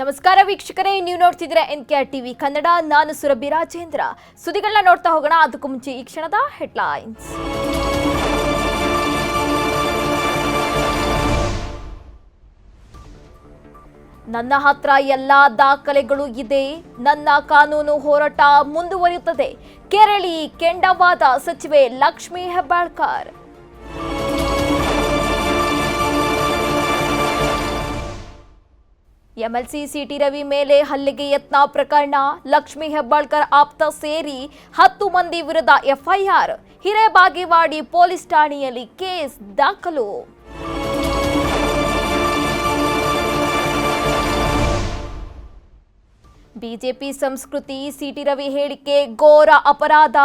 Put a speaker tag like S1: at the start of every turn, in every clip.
S1: ನಮಸ್ಕಾರ ವೀಕ್ಷಕರೇ, ನೀವು ನೋಡ್ತಿದ್ದೀರಾ N K R TV Kannada, ನಾನು ಸುರಭಿ ರಾಜೇಂದ್ರ. ಸುದ್ದಿಗಳನ್ನ ನೋಡ್ತಾ ಹೋಗೋಣ, ಅದಕ್ಕೂ ಮುಂಚೆ ಈ ಕ್ಷಣದ ಹೆಡ್ಲೈನ್ಸ್. ನನ್ನ ಹತ್ರ ಎಲ್ಲ ದಾಖಲೆಗಳು ಇದೆ, ನನ್ನ ಕಾನೂನು ಹೋರಾಟ ಮುಂದುವರಿಯುತ್ತದೆ. ಕೆರಳಿ ಕೆಂಡವಾದ ಸಚಿವೆ Lakshmi Hebbalkar. MLC C T Ravi ಮೇಲೆ ಹಲ್ಲೆಗೆ ಯತ್ನ ಪ್ರಕರಣ. ಲಕ್ಷ್ಮೀ ಹೆಬ್ಬಾಳ್ಕರ್ ಆಪ್ತ ಸೇರಿ ಹತ್ತು ಮಂದಿ ವಿರುದ್ಧ ಎಫ್ಐಆರ್. ಹಿರೇಬಾಗೇವಾಡಿ ಪೊಲೀಸ್ ಠಾಣೆಯಲ್ಲಿ ಕೇಸ್ ದಾಖಲು. ಬಿಜೆಪಿ ಸಂಸ್ಕೃತಿ ಸಿಟಿ ರವಿ ಹೇಳಿಕೆ ಘೋರ ಅಪರಾಧ.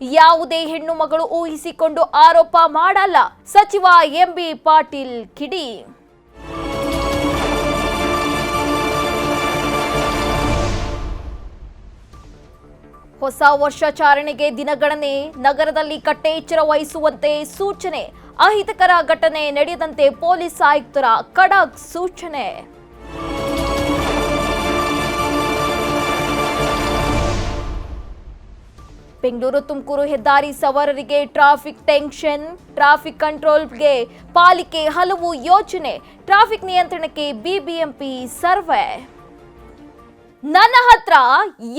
S1: ಯಾವುದೇ ಹೆಣ್ಣು ಮಗಳು ಊಹಿಸಿಕೊಂಡು ಆರೋಪ ಮಾಡಲ್ಲ. ಸಚಿವ ಎಂಬಿ ಪಾಟೀಲ್ ಕಿಡಿ. ಹೊಸ ವರ್ಷಾಚರಣೆಗೆ ದಿನಗಣನೆ, ನಗರದಲ್ಲಿ ಕಟ್ಟೆಚ್ಚರ ವಹಿಸುವಂತೆ ಸೂಚನೆ, ಅಹಿತಕರ ಘಟನೆ ನಡೆಯದಂತೆ ಪೊಲೀಸ್ ಆಯುಕ್ತರ ಖಡಕ್ ಸೂಚನೆ. ಬೆಂಗಳೂರು ತುಮಕೂರು ಹೆದ್ದಾರಿ ಸವಾರರಿಗೆ ಟ್ರಾಫಿಕ್ ಟೆನ್ಷನ್, ಟ್ರಾಫಿಕ್ ಕಂಟ್ರೋಲ್ಗೆ ಪಾಲಿಕೆ ಹಲವು ಯೋಜನೆ, ಟ್ರಾಫಿಕ್ ನಿಯಂತ್ರಣಕ್ಕೆ ಬಿಬಿಎಂಪಿ ಸರ್ವೆ. ನನ್ನ ಹತ್ರ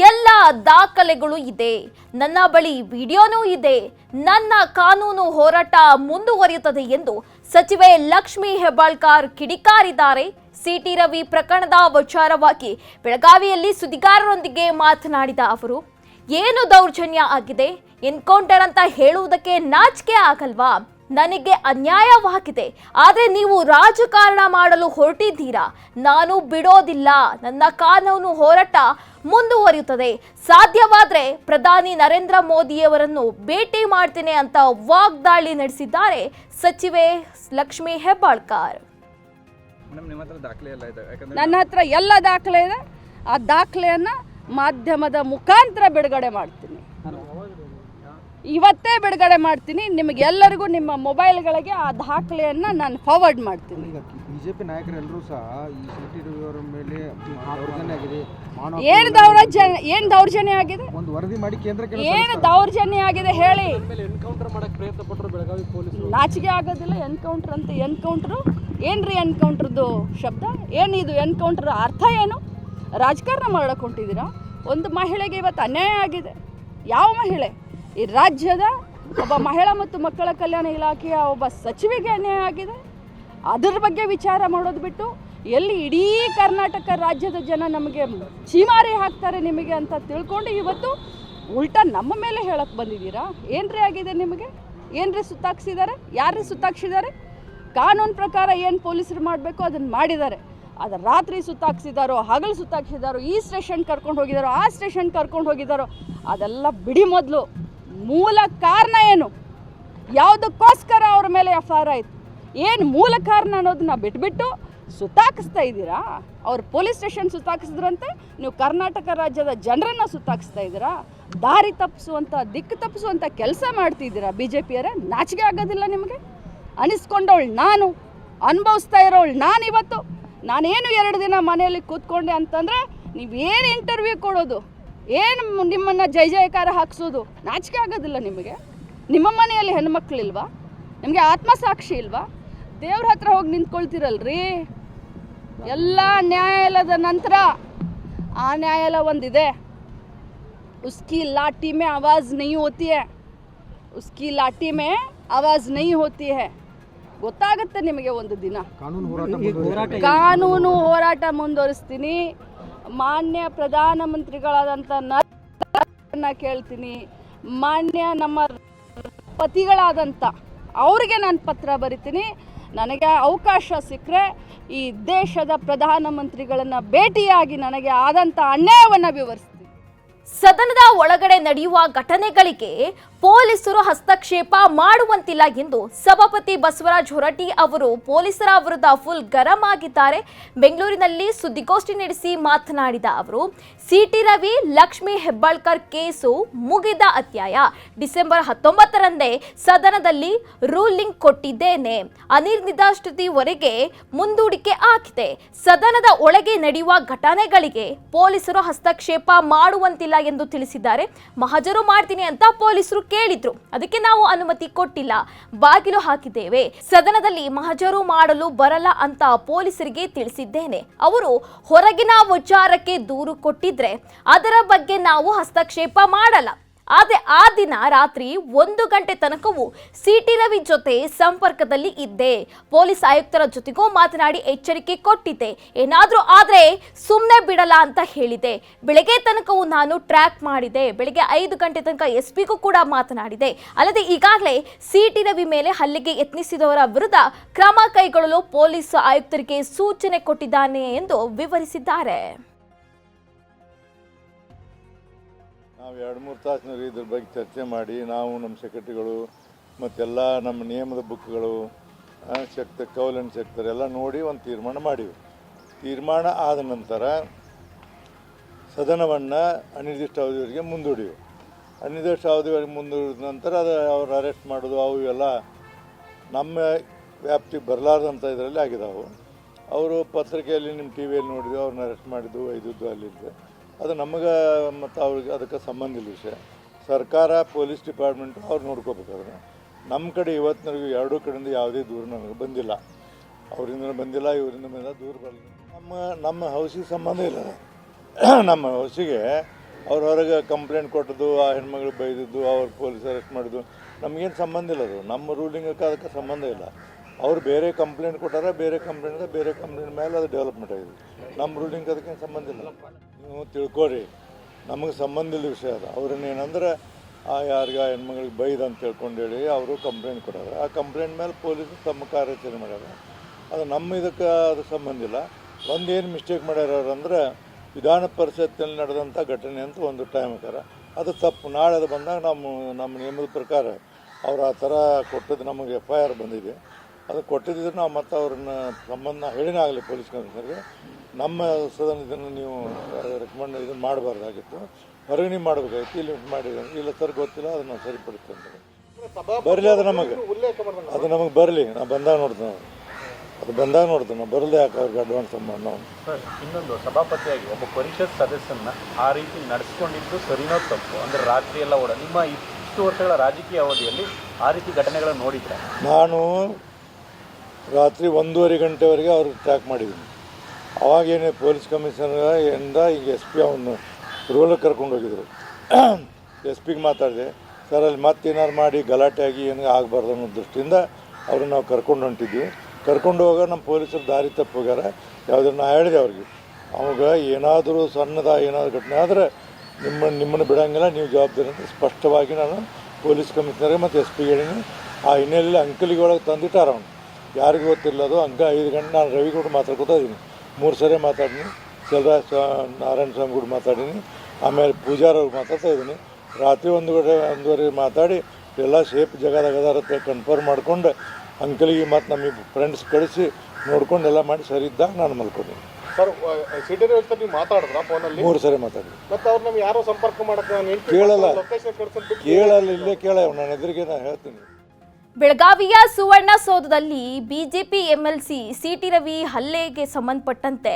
S1: ಎಲ್ಲ ದಾಖಲೆಗಳು ಇದೆ. ನನ್ನ ಬಳಿ ವಿಡಿಯೋನೂ ಇದೆ. ನನ್ನ ಕಾನೂನು ಹೋರಾಟ ಮುಂದುವರಿಯುತ್ತದೆ ಎಂದು ಸಚಿವೆ ಲಕ್ಷ್ಮಿ ಹೆಬ್ಬಾಳ್ಕರ್ ಕಿಡಿಕಾರಿದ್ದಾರೆ. ಸಿಟಿ ರವಿ ಪ್ರಕರಣದ ವಿಚಾರವಾಗಿ ಬೆಳಗಾವಿಯಲ್ಲಿ ಸುದ್ದಿಗಾರರೊಂದಿಗೆ ಮಾತನಾಡಿದ ಅವರು, ಏನು ದೌರ್ಜನ್ಯ ಆಗಿದೆ? ಎನ್ಕೌಂಟರ್ ಅಂತ ಹೇಳುವುದಕ್ಕೆ ನಾಚಿಕೆ ಆಗಲ್ವಾ? ನನಗೆ ಅನ್ಯಾಯವಾಗಿದೆ. ಆದರೆ ನೀವು ರಾಜಕಾರಣ ಮಾಡಲು ಹೊರಟಿದ್ದೀರಾ? ನಾನು ಬಿಡೋದಿಲ್ಲ. ನನ್ನ ಕಾನೂನು ಹೋರಾಟ ಮುಂದುವರಿಯುತ್ತದೆ. ಸಾಧ್ಯವಾದರೆ ಪ್ರಧಾನಿ ನರೇಂದ್ರ ಮೋದಿಯವರನ್ನು ಭೇಟಿ ಮಾಡ್ತೇನೆ ಅಂತ ವಾಗ್ದಾಳಿ ನಡೆಸಿದ್ದಾರೆ ಸಚಿವೆ ಲಕ್ಷ್ಮೀ ಹೆಬ್ಬಾಳ್ಕರ್.
S2: ನನ್ನ ಹತ್ರ ಎಲ್ಲ ದಾಖಲೆ ಇದೆ. ಆ ದಾಖಲೆಯನ್ನು ಮಾಧ್ಯಮದ ಮುಖಾಂತರ ಬಿಡುಗಡೆ ಮಾಡ್ತೀನಿ. ಇವತ್ತೇ ಬಿಡುಗಡೆ ಮಾಡ್ತೀನಿ. ನಿಮಗೆ ಎಲ್ಲರಿಗೂ ನಿಮ್ಮ ಮೊಬೈಲ್ಗಳಿಗೆ ಆ ದಾಖಲೆಯನ್ನು ನಾನು ಫಾರ್ವರ್ಡ್ ಮಾಡ್ತೀನಿ.
S3: ಈಗ ಬಿಜೆಪಿ ನಾಯಕರೆಲ್ಲರೂ ಸಹ ಈ ಮೇಲೆ ದೌರ್ಜನ್ಯ ಆಗಿದೆ.
S2: ಏನು ದೌರ್ಜನ್ಯ ಏನು ದೌರ್ಜನ್ಯ ಆಗಿದೆ?
S3: ಒಂದು ವರದಿ ಮಾಡಿ ಕೇಂದ್ರಕ್ಕೆ
S2: ಏನು ದೌರ್ಜನ್ಯ ಆಗಿದೆ ಹೇಳಿ. ಎನ್ಕೌಂಟರ್ ಮಾಡಕ್ಕೆ ಪ್ರಯತ್ನ ಪಟ್ಟರು ಬೆಳಗಾವಿ ಪೊಲೀಸರು. ನಾಚಿಕೆ ಆಗೋದಿಲ್ಲ ಎನ್ಕೌಂಟರ್ ಅಂತ ಎನ್ಕೌಂಟ್ರು ಏನ್ರಿ ಎನ್ಕೌಂಟ್ರದ್ದು ಶಬ್ದ? ಏನಿದು ಎನ್ಕೌಂಟ್ರ್ ಅರ್ಥ ಏನು? ರಾಜಕಾರಣ ಮಾಡಕ್ಕೆ ಹೊಂಟಿದ್ದೀರಾ? ಒಂದು ಮಹಿಳೆಗೆ ಇವತ್ತು ಅನ್ಯಾಯ ಆಗಿದೆ. ಯಾವ ಮಹಿಳೆ? ಈ ರಾಜ್ಯದ ಒಬ್ಬ ಮಹಿಳಾ ಮತ್ತು ಮಕ್ಕಳ ಕಲ್ಯಾಣ ಇಲಾಖೆಯ ಒಬ್ಬ ಸಚಿವಿಗೆ ಅನ್ಯಾಯ ಆಗಿದೆ. ಅದರ ಬಗ್ಗೆ ವಿಚಾರ ಮಾಡೋದು ಬಿಟ್ಟು ಎಲ್ಲಿ ಇಡೀ ಕರ್ನಾಟಕ ರಾಜ್ಯದ ಜನ ನಮಗೆ ಚೀಮಾರಿ ಹಾಕ್ತಾರೆ ನಿಮಗೆ ಅಂತ ತಿಳ್ಕೊಂಡು ಇವತ್ತು ಉಲ್ಟಾ ನಮ್ಮ ಮೇಲೆ ಹೇಳಕ್ಕೆ ಬಂದಿದ್ದೀರಾ? ಏನ್ರಿ ಆಗಿದೆ ನಿಮಗೆ? ಏನ್ರಿ ಸುತ್ತಾಕ್ಸಿದ್ದಾರೆ? ಯಾರ್ರಿ ಸುತ್ತಾಕ್ಸಿದ್ದಾರೆ? ಕಾನೂನು ಪ್ರಕಾರ ಏನು ಪೊಲೀಸರು ಮಾಡಬೇಕು ಅದನ್ನು ಮಾಡಿದ್ದಾರೆ. ಅದು ರಾತ್ರಿ ಸುತ್ತಾಕ್ಸಿದಾರೋ, ಹಗಲು ಸುತ್ತಾಕ್ಸಿದಾರೋ, ಈ ಸ್ಟೇಷನ್ ಕರ್ಕೊಂಡು ಹೋಗಿದಾರೋ, ಆ ಸ್ಟೇಷನ್ ಕರ್ಕೊಂಡು ಹೋಗಿದಾರೋ, ಅದೆಲ್ಲ ಬಿಡಿ ಮೊದಲು. ಮೂಲ ಕಾರಣ ಏನು? ಯಾವುದಕ್ಕೋಸ್ಕರ ಅವ್ರ ಮೇಲೆ ಎಫ್ ಆರ್ ಆಯಿತು? ಏನು ಮೂಲ ಕಾರಣ ಅನ್ನೋದನ್ನ ಬಿಟ್ಬಿಟ್ಟು ಸುತ್ತಾಕಿಸ್ತಾ ಇದ್ದೀರಾ? ಅವ್ರು ಪೊಲೀಸ್ ಸ್ಟೇಷನ್ ಸುತ್ತಾಕಿಸಿದ್ರಂತೆ, ನೀವು ಕರ್ನಾಟಕ ರಾಜ್ಯದ ಜನರನ್ನ ಸುತ್ತಾಕಿಸ್ತಾ ಇದ್ದೀರಾ? ದಾರಿ ತಪ್ಪಿಸುವಂಥ ದಿಕ್ಕು ತಪ್ಪಿಸುವಂಥ ಕೆಲಸ ಮಾಡ್ತಿದ್ದೀರಾ ಬಿ ಜೆ ಪಿಯರೇ ನಾಚಿಕೆ ಆಗೋದಿಲ್ಲ ನಿಮಗೆ? ಅನಿಸ್ಕೊಂಡವಳು ನಾನು, ಅನುಭವಿಸ್ತಾ ಇರೋಳು ನಾನು ಇವತ್ತು ನಾನೇನು ಎರಡು ದಿನ ಮನೆಯಲ್ಲಿ ಕೂತ್ಕೊಂಡೆ ಅಂತಂದರೆ, ನೀವೇನು ಇಂಟರ್ವ್ಯೂ ಕೊಡೋದು? ಏನು ನಿಮ್ಮನ್ನು ಜೈ ಜಯಕಾರ ಹಾಕಿಸೋದು ನಾಚಿಕೆ ಆಗೋದಿಲ್ಲ ನಿಮಗೆ? ನಿಮ್ಮ ಮನೆಯಲ್ಲಿ ಹೆಣ್ಮಕ್ಳಿಲ್ವಾ? ನಿಮಗೆ ಆತ್ಮಸಾಕ್ಷಿ ಇಲ್ವಾ? ದೇವ್ರ ಹತ್ರ ಹೋಗಿ ನಿಂತ್ಕೊಳ್ತಿರಲ್ರಿ? ಎಲ್ಲ ನ್ಯಾಯಾಲಯದ ನಂತರ ಆ ನ್ಯಾಯಾಲಯ ಒಂದಿದೆ. ಉಸ್ಕಿ ಲಾಟಿ ಮೇ ಆವಾಜ್ ನೈ ಹೋತಿ ಹೇ. ಉಸ್ಕಿ ಲಾಟಿ ಮೇ ಆವಾಜ್ ನೈ ಹೋತಿ ಹೇ. ಗೊತ್ತಾಗುತ್ತೆ ನಿಮಗೆ ಒಂದು ದಿನ.
S3: ಕಾನೂನು ಹೋರಾಟ
S2: ಮುಂದುವರಿಸ್ತೀನಿ. ಮಾನ್ಯ ಪ್ರಧಾನಮಂತ್ರಿಗಳಾದಂಥ ನರೇಂದ್ರ ಕೇಳ್ತೀನಿ. ಮಾನ್ಯ ನಮ್ಮ ಪತಿಗಳಾದಂಥ ಅವ್ರಿಗೆ ನಾನು ಪತ್ರ ಬರಿತೀನಿ. ನನಗೆ ಅವಕಾಶ ಸಿಕ್ಕರೆ ಈ ದೇಶದ ಪ್ರಧಾನಮಂತ್ರಿಗಳನ್ನು ಭೇಟಿಯಾಗಿ ನನಗೆ ಆದಂಥ ಅನ್ಯಾಯವನ್ನು ವಿವರಿಸ್ತೀನಿ.
S1: ಸದನದ ಒಳಗಡೆ ನಡೆಯುವ ಘಟನೆಗಳಿಗೆ ಪೊಲೀಸರು ಹಸ್ತಕ್ಷೇಪ ಮಾಡುವಂತಿಲ್ಲ ಎಂದು ಸಭಾಪತಿ ಬಸವರಾಜ್ ಹೊರಟ್ಟಿ ಅವರು ಪೊಲೀಸರ ವಿರುದ್ಧ ಫುಲ್ ಗರಂ ಆಗಿದ್ದಾರೆ. ಬೆಂಗಳೂರಿನಲ್ಲಿ ಸುದ್ದಿಗೋಷ್ಠಿ ನಡೆಸಿ ಮಾತನಾಡಿದ ಅವರು, C T Ravi Lakshmi Hebbalkar case ಮುಗಿದ ಅತ್ಯಾಯ ಡಿಸೆಂಬರ್ ಹತ್ತೊಂಬತ್ತರಂದೇ ಸದನದಲ್ಲಿ ರೂಲಿಂಗ್ ಕೊಟ್ಟಿದ್ದೇನೆ. ಅನಿರ್ನಿದಾಷ್ಟತಿವರೆಗೆ ಮುಂದೂಡಿಕೆ ಆಗಿದೆ. ಸದನದ ಒಳಗೆ ನಡೆಯುವ ಘಟನೆಗಳಿಗೆ ಪೊಲೀಸರು ಹಸ್ತಕ್ಷೇಪ ಮಾಡುವಂತಿಲ್ಲ ಎಂದು ತಿಳಿಸಿದ್ದಾರೆ. ಮಹಜರು ಮಾಡ್ತೀನಿ ಅಂತ ಪೊಲೀಸರು ಕೇಳಿದ್ರು. ಅದಕ್ಕೆ ನಾವು ಅನುಮತಿ ಕೊಟ್ಟಿಲ್ಲ. ಬಾಗಿಲು ಹಾಕಿದ್ದೇವೆ. ಸದನದಲ್ಲಿ ಮಹಜರು ಮಾಡಲು ಬರಲ್ಲ ಅಂತ ಪೊಲೀಸರಿಗೆ ತಿಳಿಸಿದ್ದೇನೆ. ಅವರು ಹೊರಗಿನ ವಿಚಾರಕ್ಕೆ ದೂರು ಕೊಟ್ಟಿದ್ರೆ ಅದರ ಬಗ್ಗೆ ನಾವು ಹಸ್ತಕ್ಷೇಪ ಮಾಡಲ್ಲ. ಆದ್ರೆ ಆ ದಿನ ರಾತ್ರಿ ಒಂದು ಗಂಟೆ ತನಕವೂ ಸಿಟಿ ರವಿ ಜೊತೆ ಸಂಪರ್ಕದಲ್ಲಿ ಇದ್ದೆ. ಪೊಲೀಸ್ ಆಯುಕ್ತರ ಜೊತೆಗೂ ಮಾತನಾಡಿ ಎಚ್ಚರಿಕೆ ಕೊಟ್ಟಿದ್ದೆ. ಏನಾದರೂ ಆದರೆ ಸುಮ್ಮನೆ ಬಿಡಲ್ಲ ಅಂತ ಹೇಳಿದೆ. ಬೆಳಗ್ಗೆ ತನಕವೂ ನಾನು ಟ್ರ್ಯಾಕ್ ಮಾಡಿದೆ. ಬೆಳಗ್ಗೆ ಐದು ಗಂಟೆ ತನಕ ಎಸ್ ಪಿಗೂ ಕೂಡ ಮಾತನಾಡಿದೆ. ಅಲ್ಲದೆ ಈಗಾಗಲೇ ಸಿಟಿ ರವಿ ಮೇಲೆ ಹಲ್ಲೆಗೆ ಯತ್ನಿಸಿದವರ ವಿರುದ್ಧ ಕ್ರಮ ಕೈಗೊಳ್ಳಲು ಪೊಲೀಸ್ ಆಯುಕ್ತರಿಗೆ ಸೂಚನೆ ಕೊಟ್ಟಿದ್ದಾನೆ ಎಂದು ವಿವರಿಸಿದ್ದಾರೆ.
S4: ನಾವು ಎರಡು ಮೂರು ತಾಸಿನಲ್ಲಿ ಇದ್ರ ಬಗ್ಗೆ ಚರ್ಚೆ ಮಾಡಿ, ನಾವು ನಮ್ಮ ಸೆಕ್ರೆಟರಿಗಳು ಮತ್ತೆಲ್ಲ ನಮ್ಮ ನಿಯಮದ ಬುಕ್ಗಳು ಶಕ್ತ, ಕೌಲನ್ ಶಕ್ತರ್ ಎಲ್ಲ ನೋಡಿ ಒಂದು ತೀರ್ಮಾನ ಮಾಡಿವಿ. ತೀರ್ಮಾನ ಆದ ನಂತರ ಸದನವನ್ನು ಅನಿರ್ದಿಷ್ಟ ಅವಧಿವರೆಗೆ ಮುಂದೂಡಿವೆ. ಅನಿರ್ದಿಷ್ಟ ಅವಧಿವರೆಗೆ ಮುಂದೂಡಿದ ನಂತರ ಅದು ಅವ್ರು ಅರೆಸ್ಟ್ ಮಾಡೋದು, ಅವು ಇವೆಲ್ಲ ನಮ್ಮ ವ್ಯಾಪ್ತಿಗೆ ಬರಲಾರ್ದಂಥ ಇದರಲ್ಲಿ ಆಗಿದಾವು. ಅವರು ಪತ್ರಿಕೆಯಲ್ಲಿ ನಿಮ್ಮ ಟಿ ವಿಯಲ್ಲಿ ನೋಡಿದ್ವಿ ಅವ್ರನ್ನ ಅರೆಸ್ಟ್ ಮಾಡಿದ್ದು ಒಯ್ದಿದ್ದು ಅಲ್ಲಿದ್ದು. ಅದು ನಮಗೆ ಮತ್ತು ಅವ್ರಿಗೆ ಅದಕ್ಕೆ ಸಂಬಂಧ ಇಲ್ಲ ವಿಷಯ. ಸರ್ಕಾರ, ಪೊಲೀಸ್ ಡಿಪಾರ್ಟ್ಮೆಂಟ್ ಅವ್ರು ನೋಡ್ಕೋಬೇಕಾದ್ರೆ ನಮ್ಮ ಕಡೆ ಇವತ್ತಿನವರೆಗೂ ಎರಡೂ ಕಡೆಯಿಂದ ಯಾವುದೇ ದೂರ ನನಗೆ ಬಂದಿಲ್ಲ. ಅವರಿಂದ ಬಂದಿಲ್ಲ ಇವರಿಂದ ಬಂದಿಲ್ಲ, ದೂರ ಬರಲಿಲ್ಲ. ನಮ್ಮ ನಮ್ಮ ಹೌಸಿಗೆ ಸಂಬಂಧ ಇಲ್ಲ ನಮ್ಮ ಹೌಸಿಗೆ ಅವ್ರ ಹೊರಗೆ ಕಂಪ್ಲೇಂಟ್ ಕೊಟ್ಟದ್ದು, ಆ ಹೆಣ್ಮಗಳು ಬೈದಿದ್ದು, ಅವ್ರು ಪೊಲೀಸ್ ಅರೆಸ್ಟ್ ಮಾಡಿದ್ದು, ನಮಗೇನು ಸಂಬಂಧ ಇಲ್ಲ ಅದು. ನಮ್ಮ ರೂಲಿಂಗಕ್ಕೆ ಅದಕ್ಕೆ ಸಂಬಂಧ ಇಲ್ಲ. ಅವ್ರು ಬೇರೆ ಕಂಪ್ಲೇಂಟ್ ಕೊಟ್ಟಾರ, ಬೇರೆ ಕಂಪ್ಲೇಂಟ್ ಬೇರೆ ಕಂಪ್ಲೇಂಟ್ ಮೇಲೆ ಅದು ಡೆವಲಪ್ಮೆಂಟ್ ಆಗಿದೆ. ನಮ್ಮ ರೂಲಿಂಗ್ ಅದಕ್ಕೇನು ಸಂಬಂಧ ಇಲ್ಲ. ತಿಳ್ಕೊರಿ ನಮಗೆ ಸಂಬಂಧ ಇಲ್ಲ ವಿಷಯ ಅದು. ಅವ್ರನ್ನೇನಂದ್ರೆ, ಆ ಯಾರಿಗ ಹೆಣ್ಮಗಳಿಗೆ ಬೈದ್ ಅಂತ ತಿಳ್ಕೊಂಡು ಹೇಳಿ ಅವರು ಕಂಪ್ಲೇಂಟ್ ಕೊಡೋರು. ಆ ಕಂಪ್ಲೇಂಟ್ ಮೇಲೆ ಪೊಲೀಸರು ತಮ್ಮ ಕಾರ್ಯಾಚರಣೆ ಮಾಡ್ಯಾರ. ಅದು ನಮ್ಮ ಇದಕ್ಕೆ ಅದು ಸಂಬಂಧ ಇಲ್ಲ. ಒಂದೇನು ಮಿಸ್ಟೇಕ್ ಮಾಡ್ಯಾರ ಅವ್ರು ಅಂದ್ರೆ, ವಿಧಾನ ಪರಿಷತ್ತಿನಲ್ಲಿ ನಡೆದಂಥ ಘಟನೆ ಅಂತ ಒಂದು ಟೈಮ್ ಹಾಕಾರ ಅದು ತಪ್ಪು. ನಾಳೆ ಅದು ಬಂದಾಗ ನಮ್ಮ ನಮ್ಮ ನಿಯಮದ ಪ್ರಕಾರ ಅವ್ರು ಆ ಥರ ಕೊಟ್ಟದ್ದು ನಮಗೆ ಎಫ್ ಐ ಆರ್ ಬಂದಿದೆ. ಅದು ಕೊಟ್ಟಿದ್ದರೆ ನಾವು ಮತ್ತೆ ಅವ್ರನ್ನ ಸಂಬಂಧ ಹೇಳಿನೇ ಆಗಲಿ ಪೊಲೀಸ್ ಕಮಿಷನರ್ಗೆ ನಮ್ಮ ಸದನ ಇದನ್ನು ನೀವು ರೆಕಮೆಂಡ್ ಇದನ್ನು ಮಾಡಬಾರ್ದಾಗಿತ್ತು. ಬರವಣಿ ಮಾಡಬೇಕಾಗಿತ್ತು. ಇಲ್ಲಿ ಮಾಡಿದ್ರೆ ಇಲ್ಲ ಸರ್ ಗೊತ್ತಿಲ್ಲ ಅದನ್ನು ಸರಿಪಡಿಸ್ತೇನೆ ಬರಲಿ ಅದು ನಮಗೆ. ಅದು ನಮಗೆ ಬರಲಿ. ನಾ ಬಂದಾಗ ನೋಡ್ತೇವೆ ನಾವು ಅದು ಬಂದಾಗ ನೋಡ್ತೇವೆ ನಾವು ಬರಲಿ ಯಾಕೆ ಅವ್ರಿಗೆ ಅಡ್ವಾನ್ಸ್ ಮಾಡಿ ನಾವು
S5: ಸರ್ ಇನ್ನೊಂದು ಸಭಾಪತಿಯಾಗಿ ಒಬ್ಬ ಪರಿಷತ್ ಸದಸ್ಯನ ಆ ರೀತಿ ನಡೆಸ್ಕೊಂಡಿದ್ದು ಸರಿನೋ ತಪ್ಪು? ಅಂದರೆ ರಾತ್ರಿ ಎಲ್ಲ ಓಡ ನಿಮ್ಮ ಇಷ್ಟು ವರ್ಷಗಳ ರಾಜಕೀಯ ಅವಧಿಯಲ್ಲಿ ಆ ರೀತಿ ಘಟನೆಗಳನ್ನು ನೋಡಿದ್ರೆ?
S4: ನಾನು ರಾತ್ರಿ ಒಂದೂವರೆ ಗಂಟೆವರೆಗೆ ಅವ್ರಿಗೆ ಟ್ರ್ಯಾಕ್ ಮಾಡಿದ್ದೀನಿ. ಅವಾಗೇನೆ ಪೊಲೀಸ್ ಕಮಿಷನರ್ ಇಂದ ಈಗ ಎಸ್ ಪಿ ಅವನು ರೂಲ್ ಕರ್ಕೊಂಡು ಹೋಗಿದ್ರು. ಎಸ್ ಪಿಗೆ ಮಾತಾಡಿದೆ, ಸರ್, ಅಲ್ಲಿ ಮತ್ತೇನಾರು ಮಾಡಿ, ಗಲಾಟೆ ಆಗಿ ಏನು ಆಗಬಾರ್ದು ಅನ್ನೋ ದೃಷ್ಟಿಯಿಂದ ಅವ್ರನ್ನ ನಾವು ಕರ್ಕೊಂಡು ಹೊಂಟಿದ್ವಿ. ಕರ್ಕೊಂಡು ಹೋಗ ನಮ್ಮ ಪೊಲೀಸರು ದಾರಿ ತಪ್ಪು ಹೋಗ್ಯಾರ. ಯಾವುದನ್ನು ನಾ ಹೇಳಿದೆ ಅವ್ರಿಗೆ, ಅವಾಗ ಏನಾದರೂ ಸಣ್ಣದ ಏನಾದರೂ ಘಟನೆ ಆದರೆ ನಿಮ್ಮ, ನಿಮ್ಮನ್ನು ಬಿಡೋಂಗಿಲ್ಲ, ನೀವು ಜವಾಬ್ದಾರಿ ಅಂತ ಸ್ಪಷ್ಟವಾಗಿ ನಾನು ಪೊಲೀಸ್ ಕಮಿಷನರ್ಗೆ ಮತ್ತು ಎಸ್ ಪಿಗೆ ಹೇಳೀನಿ. ಆ ಹಿನ್ನೆಲೆಯಲ್ಲಿ ಅಂಕಲಿಗೆ ಒಳಗೆ ತಂದಿಟ್ಟಾರ ಅವನು. ಯಾರಿಗೂ ಗೊತ್ತಿಲ್ಲ ಅದು ಹಂಗೆ ಐದು ಗಂಟೆ ನಾನು ರವಿ ಕೊಟ್ಟು ಮಾತಾಡ್ಕೊತಾ ಇದ್ದೀನಿ ಮೂರು ಸರಿ ಮಾತಾಡೀನಿ. ಸ್ವಾ- ನಾರಾಯಣ ಸ್ವಾಮಿ ಕೂಡ ಮಾತಾಡೀನಿ. ಆಮೇಲೆ ಪೂಜಾರವ್ರು ಮಾತಾಡ್ತಾ ಇದ್ದೀನಿ. ರಾತ್ರಿ ಒಂದು ಕಡೆ ಒಂದುವರೆ ಮಾತಾಡಿ ಎಲ್ಲ ಸೇಫ್ ಜಾಗದಾಗ ಅದಾರತ್ತೆ ಕನ್ಫರ್ಮ್ ಮಾಡ್ಕೊಂಡು ಅಂಕಲಿಗೆ ಮತ್ತು ನಮಗೆ ಫ್ರೆಂಡ್ಸ್ ಕಳಿಸಿ ನೋಡ್ಕೊಂಡು ಎಲ್ಲ ಮಾಡಿ ಸರಿ ಇದ್ದಾಗ ನಾನು ಮಲ್ಕೊಂಡಿನಿ.
S6: ಸರ್ ಸಿಟಿ ನೀವು ಮಾತಾಡಿದ್ರ ಫೋನಲ್ಲಿ
S4: ಮೂರು ಸರಿ ಮಾತಾಡಿ
S6: ಮತ್ತೆ ಅವ್ರು ನಮ್ಗೆ ಯಾರೋ ಸಂಪರ್ಕ ಮಾಡಕ್ಕೆ ನಾನು
S4: ಕೇಳಲ್ಲ. ಕೇಳಲ್ಲ ಇಲ್ಲೇ ಕೇಳ ನಾನು ಎದುರಿಗೆ ನಾನು ಹೇಳ್ತೀನಿ.
S1: ಬೆಳಗಾವಿಯ ಸುವರ್ಣಸೌಧದಲ್ಲಿ BJP MLC C T Ravi ಹಲ್ಲೆಗೆ ಸಂಬಂಧಪಟ್ಟಂತೆ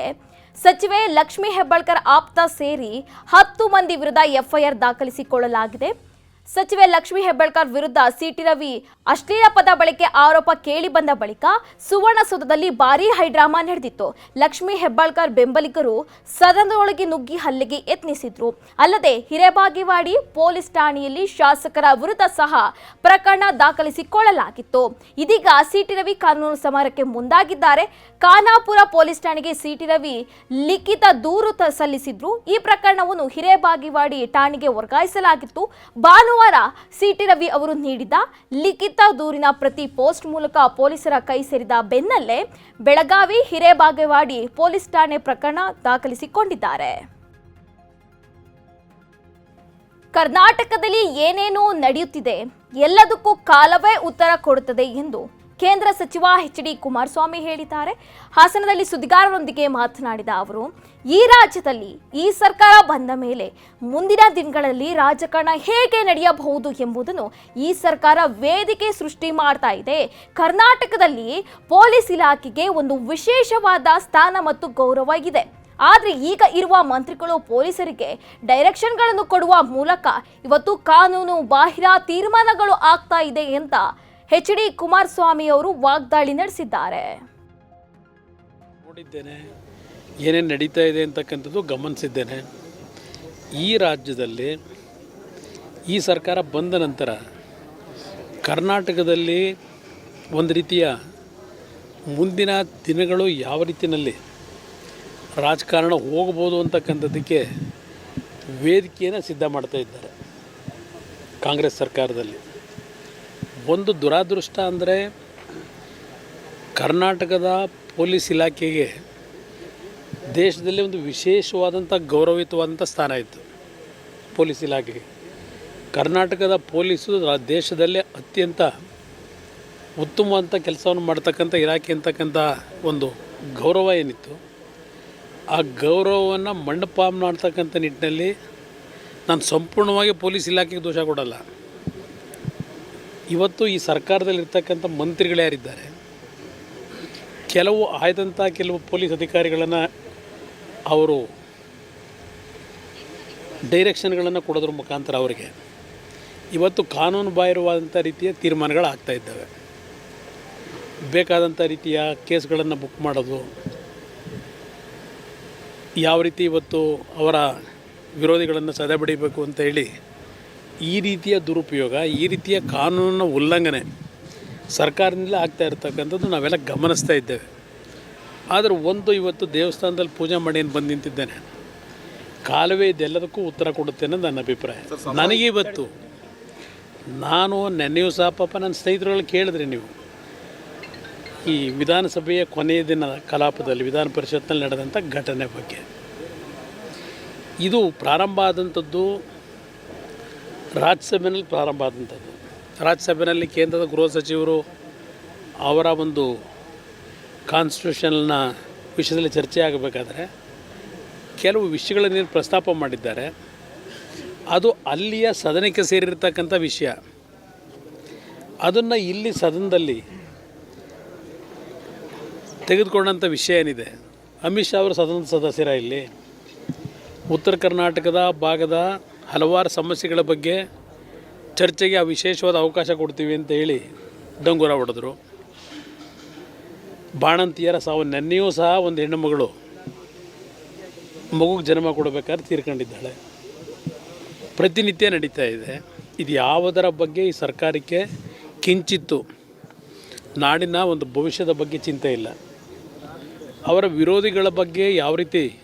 S1: ಸಚಿವೆ ಲಕ್ಷ್ಮೀ ಹೆಬ್ಬಾಳ್ಕರ್ ಆಪ್ತ ಸೇರಿ ಹತ್ತು ಮಂದಿ ವಿರುದ್ಧ ಎಫ್ಐಆರ್ ದಾಖಲಿಸಿಕೊಳ್ಳಲಾಗಿದೆ. ಸಚಿವೆ ಲಕ್ಷ್ಮಿ ಹೆಬ್ಬಾಳ್ಕರ್ ವಿರುದ್ಧ ಸಿಟಿ ರವಿ ಅಶ್ಲೀಲ ಪದ ಬಳಕೆ ಆರೋಪ ಕೇಳಿ ಬಂದ ಬಳಿಕ ಸುವರ್ಣಸೌಧದಲ್ಲಿ ಭಾರೀ ಹೈಡ್ರಾಮಾ ನಡೆದಿತ್ತು. ಲಕ್ಷ್ಮಿ ಹೆಬ್ಬಾಳ್ಕರ್ ಬೆಂಬಲಿಗರು ಸದನದೊಳಗೆ ನುಗ್ಗಿ ಹಲ್ಲೆಗೆ ಯತ್ನಿಸಿದ್ರು. ಅಲ್ಲದೆ ಹಿರೇಬಾಗಿವಾಡಿ ಪೊಲೀಸ್ ಠಾಣೆಯಲ್ಲಿ ಶಾಸಕರ ವಿರುದ್ಧ ಸಹ ಪ್ರಕರಣ ದಾಖಲಿಸಿಕೊಳ್ಳಲಾಗಿತ್ತು. ಇದೀಗ ಸಿಟಿ ರವಿ ಕಾನೂನು ಸಮರಕ್ಕೆ ಮುಂದಾಗಿದ್ದಾರೆ. ಖಾನಾಪುರ ಪೊಲೀಸ್ ಠಾಣೆಗೆ ಸಿಟಿ ರವಿ ಲಿಖಿತ ದೂರು ಸಲ್ಲಿಸಿದ್ರು. ಈ ಪ್ರಕರಣವನ್ನು ಹಿರೇಬಾಗಿವಾಡಿ ಠಾಣೆಗೆ ವರ್ಗಾಯಿಸಲಾಗಿತ್ತು. ಭಾನುವಾರ ಸಿಟಿ ರವಿ ಅವರು ನೀಡಿದ ಲಿಖಿತ ದೂರಿನ ಪ್ರತಿ ಪೋಸ್ಟ್ ಮೂಲಕ ಪೊಲೀಸರ ಕೈ ಸೇರಿದ ಬೆನ್ನಲ್ಲೇ ಬೆಳಗಾವಿ ಹಿರೇಬಾಗೇವಾಡಿ ಪೊಲೀಸ್ ಠಾಣೆ ಪ್ರಕರಣ ದಾಖಲಿಸಿಕೊಂಡಿದ್ದಾರೆ. ಕರ್ನಾಟಕದಲ್ಲಿ ಏನೇನು ನಡೆಯುತ್ತಿದೆ, ಎಲ್ಲದಕ್ಕೂ ಕಾಲವೇ ಉತ್ತರ ಕೊಡುತ್ತದೆ ಎಂದು ಕೇಂದ್ರ ಸಚಿವ ಎಚ್ ಡಿ ಕುಮಾರಸ್ವಾಮಿ ಹೇಳಿದ್ದಾರೆ. ಹಾಸನದಲ್ಲಿ ಸುದ್ದಿಗಾರರೊಂದಿಗೆ ಮಾತನಾಡಿದ ಅವರು, ಈ ರಾಜ್ಯದಲ್ಲಿ ಈ ಸರ್ಕಾರ ಬಂದ ಮೇಲೆ ಮುಂದಿನ ದಿನಗಳಲ್ಲಿ ರಾಜಕಾರಣ ಹೇಗೆ ನಡೆಯಬಹುದು ಎಂಬುದನ್ನು ಈ ಸರ್ಕಾರ ವೇದಿಕೆ ಸೃಷ್ಟಿ ಮಾಡ್ತಾ ಇದೆ. ಕರ್ನಾಟಕದಲ್ಲಿ ಪೊಲೀಸ್ ಇಲಾಖೆಗೆ ಒಂದು ವಿಶೇಷವಾದ ಸ್ಥಾನ ಮತ್ತು ಗೌರವ ಇದೆ. ಆದರೆ ಈಗ ಇರುವ ಮಂತ್ರಿಗಳು ಪೊಲೀಸರಿಗೆ ಡೈರೆಕ್ಷನ್ಗಳನ್ನು ಕೊಡುವ ಮೂಲಕ ಇವತ್ತು ಕಾನೂನು ಬಾಹಿರ ತೀರ್ಮಾನಗಳು ಆಗ್ತಾ ಇದೆ ಅಂತ ಎಚ್ ಡಿ ಕುಮಾರಸ್ವಾಮಿ ಅವರು ವಾಗ್ದಾಳಿ ನಡೆಸಿದ್ದಾರೆ.
S7: ನೋಡಿದ್ದೇನೆ, ಏನೇನು ನಡೀತಾ ಇದೆ ಅಂತಕ್ಕಂಥದ್ದು ಗಮನಿಸಿದ್ದೇನೆ. ಈ ರಾಜ್ಯದಲ್ಲಿ ಈ ಸರ್ಕಾರ ಬಂದ ನಂತರ ಕರ್ನಾಟಕದಲ್ಲಿ ಒಂದು ರೀತಿಯ ಮುಂದಿನ ದಿನಗಳು ಯಾವ ರೀತಿಯಲ್ಲಿ ರಾಜಕಾರಣ ಹೋಗ್ಬೋದು ಅಂತಕ್ಕಂಥದ್ದಕ್ಕೆ ವೇದಿಕೆಯನ್ನು ಸಿದ್ಧ ಮಾಡ್ತಾ ಇದ್ದಾರೆ ಕಾಂಗ್ರೆಸ್ ಸರ್ಕಾರದಲ್ಲಿ. ಒಂದು ದುರಾದೃಷ್ಟ ಅಂದರೆ ಕರ್ನಾಟಕದ ಪೊಲೀಸ್ ಇಲಾಖೆಗೆ ದೇಶದಲ್ಲಿ ಒಂದು ವಿಶೇಷವಾದಂಥ ಗೌರವಯುತವಾದಂಥ ಸ್ಥಾನ ಇತ್ತು ಪೊಲೀಸ್ ಇಲಾಖೆಗೆ. ಕರ್ನಾಟಕದ ಪೊಲೀಸು ದೇಶದಲ್ಲೇ ಅತ್ಯಂತ ಉತ್ತಮವಾದಂಥ ಕೆಲಸವನ್ನು ಮಾಡ್ತಕ್ಕಂಥ ಇಲಾಖೆ ಅಂತಕ್ಕಂಥ ಒಂದು ಗೌರವ ಏನಿತ್ತು, ಆ ಗೌರವವನ್ನು ಮಂಡಪ ಮಾಡ್ತಕ್ಕಂಥ ನಿಟ್ಟಿನಲ್ಲಿ ನಾನು ಸಂಪೂರ್ಣವಾಗಿ ಪೊಲೀಸ್ ಇಲಾಖೆಗೆ ದೋಷ ಕೊಡಲ್ಲ. ಇವತ್ತು ಈ ಸರ್ಕಾರದಲ್ಲಿರ್ತಕ್ಕಂಥ ಮಂತ್ರಿಗಳು ಯಾರಿದ್ದಾರೆ? ಕೆಲವು ಆಯ್ದಂಥ ಕೆಲವು ಪೊಲೀಸ್ ಅಧಿಕಾರಿಗಳನ್ನು ಅವರು ಡೈರೆಕ್ಷನ್ಗಳನ್ನು ಕೊಡೋದ್ರ ಮುಖಾಂತರ ಅವರಿಗೆ ಇವತ್ತು ಕಾನೂನು ಬಾಹಿರವಾದಂಥ ರೀತಿಯ ತೀರ್ಮಾನಗಳು ಆಗ್ತಾ ಇದ್ದಾವೆ. ಬೇಕಾದಂಥ ರೀತಿಯ ಕೇಸ್ಗಳನ್ನು ಬುಕ್ ಮಾಡೋದು, ಯಾವ ರೀತಿ ಇವತ್ತು ಅವರ ವಿರೋಧಿಗಳನ್ನು ಸದೆಬಡಿಬೇಕು ಅಂತ ಹೇಳಿ ಈ ರೀತಿಯ ದುರುಪಯೋಗ ಈ ರೀತಿಯ ಕಾನೂನಿನ ಉಲ್ಲಂಘನೆ ಸರ್ಕಾರದಿಂದಲೇ ಆಗ್ತಾ ಇರ್ತಕ್ಕಂಥದ್ದು ನಾವೆಲ್ಲ ಗಮನಿಸ್ತಾ ಇದ್ದೇವೆ. ಆದರೆ ಒಂದು ಇವತ್ತು ದೇವಸ್ಥಾನದಲ್ಲಿ ಪೂಜೆ ಮಾಡಿ ಏನು ಬಂದು ನಿಂತಿದ್ದೇನೆ? ಕಾಲುವೆ ಇದೆಲ್ಲದಕ್ಕೂ ಉತ್ತರ ಕೊಡುತ್ತೆ ಅನ್ನೋದು ನನ್ನ ಅಭಿಪ್ರಾಯ. ನನಗೆ ಇವತ್ತು ನಾನು ನೆನ್ನೆಯೂ ಸಹ ಪಾಪ ನನ್ನ ಸ್ನೇಹಿತರುಗಳು ಕೇಳಿದ್ರಿ ನೀವು. ಈ ವಿಧಾನಸಭೆಯ ಕೊನೆಯ ದಿನ ಕಲಾಪದಲ್ಲಿ ವಿಧಾನ ಪರಿಷತ್ನಲ್ಲಿ ನಡೆದಂಥ ಘಟನೆ ಬಗ್ಗೆ. ಇದು ಪ್ರಾರಂಭ ಆದಂಥದ್ದು ರಾಜ್ಯಸಭೆಯಲ್ಲಿ ಪ್ರಾರಂಭ ಆದಂಥದ್ದು. ರಾಜ್ಯಸಭೆಯಲ್ಲಿ ಕೇಂದ್ರದ ಗೃಹ ಸಚಿವರು ಅವರ ಒಂದು ಕಾನ್ಸ್ಟಿಟ್ಯೂಷನ್ನ ವಿಷಯದಲ್ಲಿ ಚರ್ಚೆ ಆಗಬೇಕಾದ್ರೆ ಕೆಲವು ವಿಷಯಗಳನ್ನೇನು ಪ್ರಸ್ತಾಪ ಮಾಡಿದ್ದಾರೆ. ಅದು ಅಲ್ಲಿಯ ಸದನಕ್ಕೆ ಸೇರಿರ್ತಕ್ಕಂಥ ವಿಷಯ. ಅದನ್ನು ಇಲ್ಲಿ ಸದನದಲ್ಲಿ ತೆಗೆದುಕೊಂಡಂಥ ವಿಷಯ ಏನಿದೆ? ಅಮಿತ್ ಶಾ ಅವರು ಸದನದ ಸದಸ್ಯರ ಇಲ್ಲಿ ಉತ್ತರ ಕರ್ನಾಟಕದ ಭಾಗದ ಹಲವಾರು ಸಮಸ್ಯೆಗಳ ಬಗ್ಗೆ ಚರ್ಚೆಗೆ ಆ ವಿಶೇಷವಾದ ಅವಕಾಶ ಕೊಡ್ತೀವಿ ಅಂತ ಹೇಳಿ ಡಂಗೂರ ಹೊಡೆದ್ರು. ಬಾಣಂತಿಯರ ಸಾವು, ನೆನ್ನೆಯೂ ಸಹ ಒಂದು ಹೆಣ್ಣುಮಗಳು ಮಗುಗೆ ಜನ್ಮ ಕೊಡಬೇಕಾದ್ರೆ ತೀರ್ಕೊಂಡಿದ್ದಾಳೆ. ಪ್ರತಿನಿತ್ಯ ನಡೀತಾ ಇದೆ. ಇದು ಯಾವುದರ ಬಗ್ಗೆ ಈ ಸರ್ಕಾರಕ್ಕೆ ಕಿಂಚಿತ್ತು ನಾಡಿನ ಒಂದು ಭವಿಷ್ಯದ ಬಗ್ಗೆ ಚಿಂತೆ ಇಲ್ಲ. ಅವರ ವಿರೋಧಿಗಳ ಬಗ್ಗೆ ಯಾವ ರೀತಿ